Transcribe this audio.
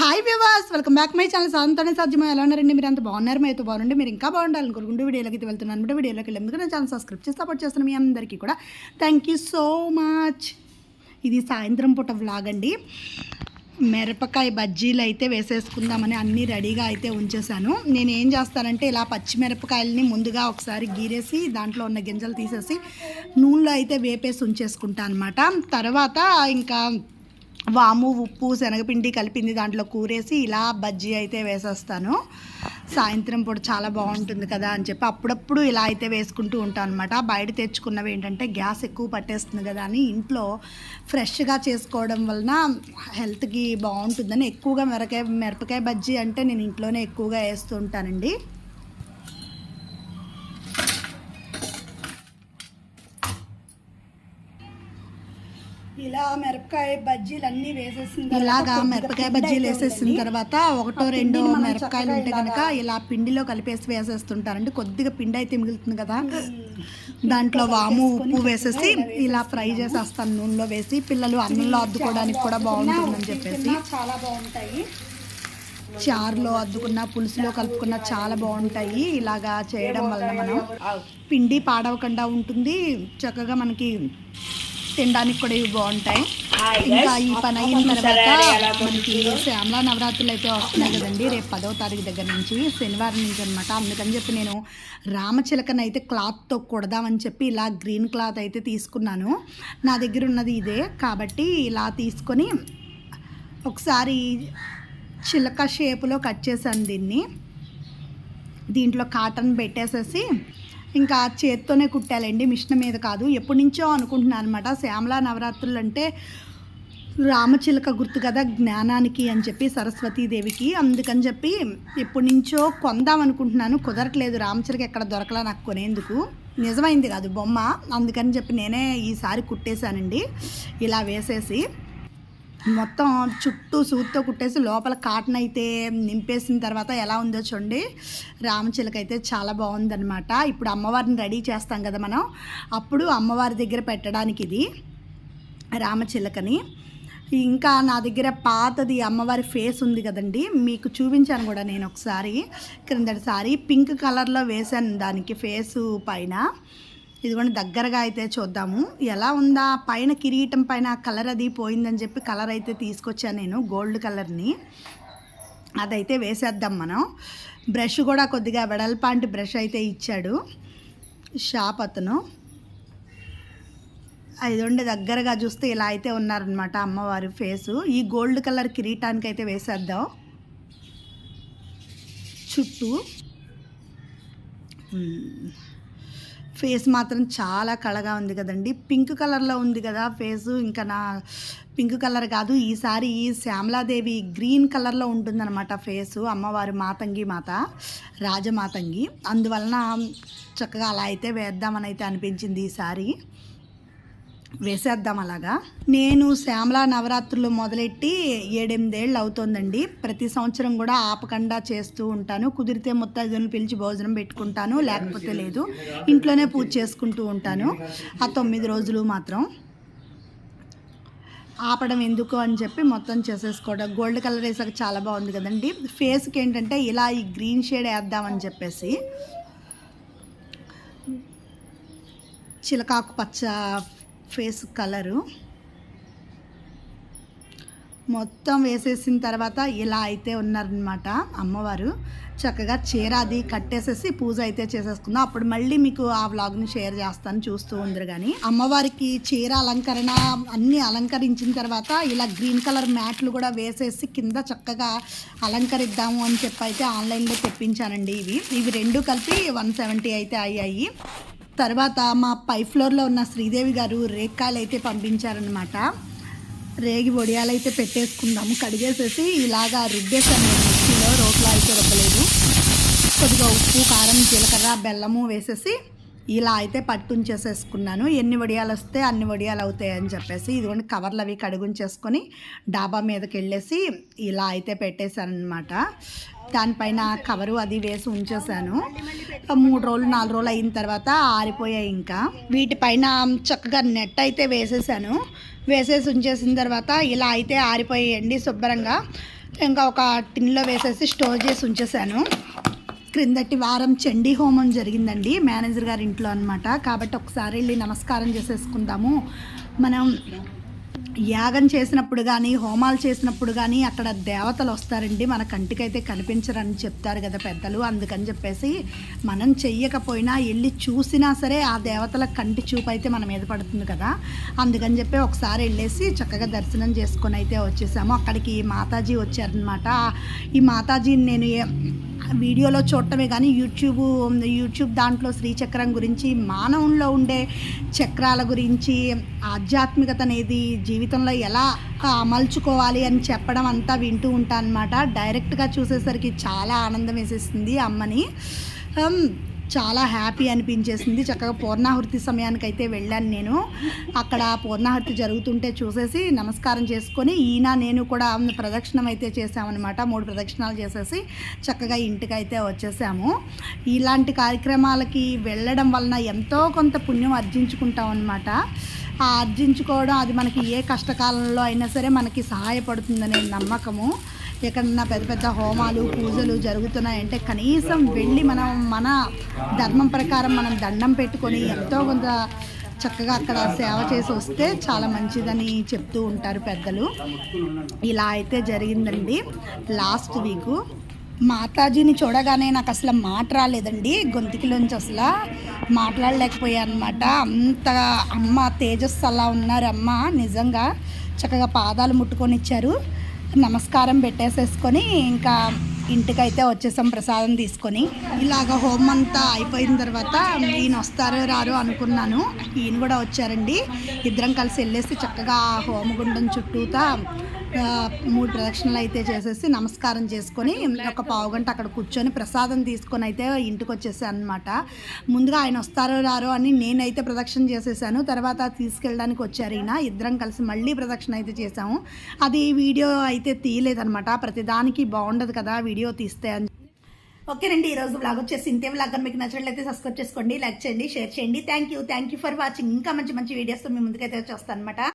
Hi వివాస్ welcome back my channel సాంతోనే సాధ్యమో ఎలా ఉన్నారండి? మీరు అంత బాగున్నారు? అయితే బాగుండి మీరు ఇంకా బాగుండాలని కోరుకుంటూ వీడియోలోకి అయితే వెళ్తున్నాను అనమాట వీడియోలోకి వెళ్ళేందుకు నా ఛానల్ సబ్స్క్రైబ్ చేసి సపోర్ట్ చేస్తున్న మీ అందరికీ కూడా థ్యాంక్ యూ సో మచ్ ఇది సాయంత్రం పూట వ్లాగ్ అండి. మిరపకాయ బజ్జీలు అయితే వేసేసుకుందామని అన్నీ రెడీగా అయితే ఉంచేసాను నేను ఏం చేస్తానంటే ఇలా పచ్చిమిరపకాయలని ముందుగా ఒకసారి గీరేసి దాంట్లో ఉన్న గింజలు తీసేసి నూనెలో అయితే వేపేసి ఉంచేసుకుంటాను అనమాట తర్వాత ఇంకా వాము ఉప్పు శనగపిండి కలిపింది దాంట్లో కూరేసి ఇలా బజ్జీ అయితే వేసేస్తాను. సాయంత్రం పూట చాలా బాగుంటుంది కదా అని చెప్పి అప్పుడప్పుడు ఇలా అయితే వేసుకుంటూ ఉంటాను అనమాట బయట తెచ్చుకున్నవి ఏంటంటే గ్యాస్ ఎక్కువ పట్టేస్తుంది కదా అని ఇంట్లో ఫ్రెష్గా చేసుకోవడం వలన హెల్త్కి బాగుంటుందని ఎక్కువగా మిరకాయ మిరపకాయ బజ్జీ అంటే నేను ఇంట్లోనే ఎక్కువగా వేస్తూ ఉంటానండి. ఇలా మిరపకాయ బజ్జీలు అన్ని వేసేసిన ఇలాగా మిరపకాయ బజ్జీలు వేసేసిన తర్వాత ఒకటో రెండో మిరపకాయలు ఉంటే కనుక ఇలా పిండిలో కలిపేసి వేసేస్తుంటారండి. కొద్దిగా పిండి అయితే మిగులుతుంది కదా. దాంట్లో వాము ఉప్పు వేసేసి ఇలా ఫ్రై చేసేస్తాను. నూనెలో వేసి పిల్లలు అన్నంలో అద్దుకోవడానికి కూడా బాగుంటుందని చెప్పేసి. చాలా బాగుంటాయి. చారులో అద్దుకున్న పులుసులో కలుపుకున్న చాలా బాగుంటాయి. ఇలాగా చేయడం వలన మనం పిండి పాడవకుండా ఉంటుంది. చక్కగా మనకి తినడానికి కూడా ఇవి బాగుంటాయి. ఇంకా ఈ పని అయిన తర్వాత మనకి శ్యామలా నవరాత్రులు అయితే వస్తున్నాయి కదండి. రేపు పదవ తారీఖు దగ్గర నుంచి శనివారం నుంచి అనమాట అందుకని చెప్పి నేను రామచిలకను అయితే క్లాత్తో కుడదామని చెప్పి ఇలా గ్రీన్ క్లాత్ అయితే తీసుకున్నాను. నా దగ్గర ఉన్నది ఇదే. కాబట్టి ఇలా తీసుకొని ఒకసారి చిలక షేపులో కట్ చేశాను దీన్ని. దీంట్లో కాటన్ పెట్టేసేసి ఇంకా చేత్తోనే కుట్టాలండి మిషన్ మీద కాదు. ఎప్పటి నుంచో అనుకుంటున్నాను అనమాట శ్యామలా నవరాత్రులు అంటే రామచిలక గుర్తు కదా జ్ఞానానికి అని చెప్పి సరస్వతీదేవికి. అందుకని చెప్పి ఎప్పటి నుంచో కొందాం అనుకుంటున్నాను కుదరట్లేదు రామచిలక ఎక్కడ దొరకలా నాకు కొనేందుకు. నిజమైంది కాదు బొమ్మ అందుకని చెప్పి నేనే ఈసారి కుట్టేశానండి. ఇలా వేసేసి మొత్తం చుట్టూ సూత్తో కుట్టేసి లోపల కాటన్ అయితే నింపేసిన తర్వాత ఎలా ఉందో చూడండి. రామచిలక అయితే చాలా బాగుందనమాట ఇప్పుడు అమ్మవారిని రెడీ చేస్తాం కదా మనం. అప్పుడు అమ్మవారి దగ్గర పెట్టడానికి ఇది రామచిలకని. ఇంకా నా దగ్గర పాతది అమ్మవారి ఫేస్ ఉంది కదండి. మీకు చూపించాను కూడా నేను ఒకసారి. క్రిందటిసారి పింక్ కలర్లో వేశాను దానికి ఫేసు పైన. ఇదిగోండి దగ్గరగా అయితే చూద్దాము. ఎలా ఉందా? పైన కిరీటం పైన కలర్ అది పోయిందని చెప్పి కలర్ అయితే తీసుకొచ్చాను నేను గోల్డ్ కలర్ని. అదైతే వేసేద్దాం మనం. బ్రష్ కూడా కొద్దిగా వెడల్పాంటి బ్రష్ అయితే ఇచ్చాడు షాప్ అతను. ఇదిగోండి దగ్గరగా చూస్తే ఇలా అయితే ఉన్నారనమాట అమ్మవారి ఫేసు. ఈ గోల్డ్ కలర్ కిరీటానికి అయితే వేసేద్దాం. చుట్టూ. ఫేస్ మాత్రం చాలా కళగా ఉంది కదండి. పింక్ కలర్లో ఉంది కదా ఫేసు. ఇంకా నా పింక్ కలర్ కాదు ఈసారి ఈ శ్యామలాదేవి గ్రీన్ కలర్లో ఉంటుందన్నమాట ఫేసు. అమ్మవారి మాతంగి మాత రాజమాతంగి. అందువలన చక్కగా అలా అయితే వేద్దామని అయితే అనిపించింది ఈసారి. వేసేద్దాం అలాగా. నేను శ్యామలా నవరాత్రులు మొదలెట్టి ఏడెనిమిదేళ్ళు అవుతోందండి. ప్రతి సంవత్సరం కూడా ఆపకుండా చేస్తూ ఉంటాను. కుదిరితే ముత్తైదులను పిలిచి భోజనం పెట్టుకుంటాను లేకపోతే లేదు. ఇంట్లోనే పూజ చేసుకుంటూ ఉంటాను. ఆ తొమ్మిది రోజులు మాత్రం. ఆపడం ఎందుకు అని చెప్పి మొత్తం చేసేసుకోవడం. గోల్డ్ కలర్ వేసాక చాలా బాగుంది కదండి. ఫేస్కి ఏంటంటే ఇలా ఈ గ్రీన్ షేడ్ వేద్దామని చెప్పేసి చిలకాకు పచ్చ ఫేస్ కలరు. మొత్తం వేసేసిన తర్వాత ఇలా అయితే ఉన్నారనమాట అమ్మవారు. చక్కగా చీర అది కట్టేసేసి పూజ అయితే చేసేసుకుందాం. అప్పుడు మళ్ళీ మీకు ఆ వ్లాగ్ని షేర్ చేస్తాను చూస్తూ ఉందరు కానీ అమ్మవారికి చీర అలంకరణ అన్నీ అలంకరించిన తర్వాత ఇలా గ్రీన్ కలర్ మ్యాట్లు కూడా వేసేసి కింద చక్కగా అలంకరిద్దాము అని చెప్పి అయితే ఆన్లైన్లో తెప్పించానండి ఇవి. ఇవి రెండు కలిపి వన్ సెవెంటీ అయితే అయ్యాయి. తర్వాత మా పై ఫ్లోర్లో ఉన్న శ్రీదేవి గారు రేక్కాయలు అయితే పంపించారనమాట రేగి వడియాలు అయితే పెట్టేసుకుందాము. కడిగేసేసి ఇలాగా రుబ్బేసాను మిక్సీలో రోట్లో అయితే రుబ్బలేదు. కొద్దిగా ఉప్పు కారం జీలకర్ర బెల్లము వేసేసి ఇలా అయితే పట్టుంచేసేసుకున్నాను. ఎన్ని వడియాలు వస్తే అన్ని వడియాలు అవుతాయి అని చెప్పేసి ఇదిగోండి కవర్లు అవి కడుగుంచేసుకొని డాబా మీదకి వెళ్ళేసి ఇలా అయితే పెట్టేశారనమాట దానిపైన కవరు అది వేసి ఉంచేసాను. మూడు రోజులు నాలుగు రోజులు అయిన తర్వాత ఆరిపోయాయి ఇంకా. వీటిపైన చక్కగా నెట్ అయితే వేసేసాను. వేసేసి ఉంచేసిన తర్వాత ఇలా అయితే ఆరిపోయాయండి శుభ్రంగా. ఇంకా ఒక టిన్లో వేసేసి స్టోర్ చేసి ఉంచేసాను. క్రిందటి వారం చండీ హోమం జరిగిందండి మేనేజర్ గారి ఇంట్లో అనమాట కాబట్టి ఒకసారి వెళ్ళి నమస్కారం చేసేసుకుందాము. మనం యాగం చేసినప్పుడు కానీ హోమాలు చేసినప్పుడు కానీ అక్కడ దేవతలు వస్తారండి. మన కంటికైతే కనిపించరని చెప్తారు కదా పెద్దలు. అందుకని చెప్పేసి మనం చెయ్యకపోయినా వెళ్ళి చూసినా సరే ఆ దేవతల కంటి చూపు అయితే మన మీద పడుతుంది కదా. అందుకని చెప్పి ఒకసారి వెళ్ళేసి చక్కగా దర్శనం చేసుకొని అయితే వచ్చేసాము. అక్కడికి మాతాజీ వచ్చారనమాట ఈ మాతాజీని నేను వీడియోలో చూడటమే కానీ యూట్యూబ్ యూట్యూబ్ దాంట్లో శ్రీచక్రం గురించి మానవుల్లో ఉండే చక్రాల గురించి ఆధ్యాత్మికత అనేది జీవితంలో ఎలా అమల్చుకోవాలి అని చెప్పడం అంతా వింటూ ఉంటాను అనమాట డైరెక్ట్గా చూసేసరికి చాలా ఆనందం వేసేసింది అమ్మని. చాలా హ్యాపీ అనిపించేసింది. చక్కగా పూర్ణాహుతి సమయానికి అయితే వెళ్ళాను నేను. అక్కడ పూర్ణాహుతి జరుగుతుంటే చూసేసి నమస్కారం చేసుకొని ఈయన నేను కూడా ప్రదక్షిణం అయితే చేసామన్నమాట మూడు ప్రదక్షిణాలు చేసేసి చక్కగా ఇంటికి అయితే వచ్చేసాము. ఇలాంటి కార్యక్రమాలకి వెళ్ళడం వలన ఎంతో కొంత పుణ్యం అర్జించుకుంటాం అనమాట ఆ ఆర్జించుకోవడం అది మనకి ఏ కష్టకాలంలో అయినా సరే మనకి సహాయపడుతుందనే నమ్మకము. ఎక్కడన్నా పెద్ద పెద్ద హోమాలు పూజలు జరుగుతున్నాయంటే కనీసం వెళ్ళి మనం మన ధర్మం ప్రకారం మనం దండం పెట్టుకొని ఎంతో కొంత చక్కగా అక్కడ సేవ చేసి వస్తే చాలా మంచిదని చెప్తూ ఉంటారు పెద్దలు. ఇలా అయితే జరిగిందండి. లాస్ట్ వీకు మాతాజీని చూడగానే నాకు అసలు మాట రాలేదండి. గొంతుకిలోంచి అసలు మాట్లాడలేకపోయాను అనమాట అంత అమ్మ తేజస్సు అలా ఉన్నారమ్మ నిజంగా చక్కగా పాదాలు ముట్టుకొని ఇచ్చారు. నమస్కారం పెట్టేసేసుకొని ఇంకా ఇంటికైతే వచ్చేసాం ప్రసాదం తీసుకొని. ఇలాగ హోమ్ అంతా అయిపోయిన తర్వాత ఈయన వస్తారో రారో అనుకున్నాను. ఈయన కూడా వచ్చారండి. ఇద్దరం కలిసి వెళ్ళేసి చక్కగా ఆ హోమగుండం చుట్టూతా మూడు ప్రదక్షిణలు అయితే చేసేసి నమస్కారం చేసుకొని ఒక పావు గంట అక్కడ కూర్చొని ప్రసాదం తీసుకొని అయితే ఇంటికి వచ్చేసాను అనమాట ముందుగా ఆయన వస్తారో రారో అని నేనైతే ప్రదక్షిణ చేసేసాను. తర్వాత తీసుకెళ్ళడానికి వచ్చారు ఈయన. ఇద్దరం కలిసి మళ్ళీ ప్రదక్షిణ అయితే చేసాము అది వీడియో అయితే తీయలేదనమాట ప్రతిదానికి బాగుండదు కదా వీడియో తీస్తే అని. ఓకేనండి ఈరోజు బ్లాగ్ వచ్చేసి ఇంతే బ్లాగ్ మీకు నచ్చినట్లయితే సబ్స్క్రైబ్ చేసుకోండి లైక్ చేయండి షేర్ చేయండి. Thank you thank you for watching ఇంకా మంచి మంచి వీడియోస్తో మీ ముందుకైతే వచ్చేస్తాను అనమాట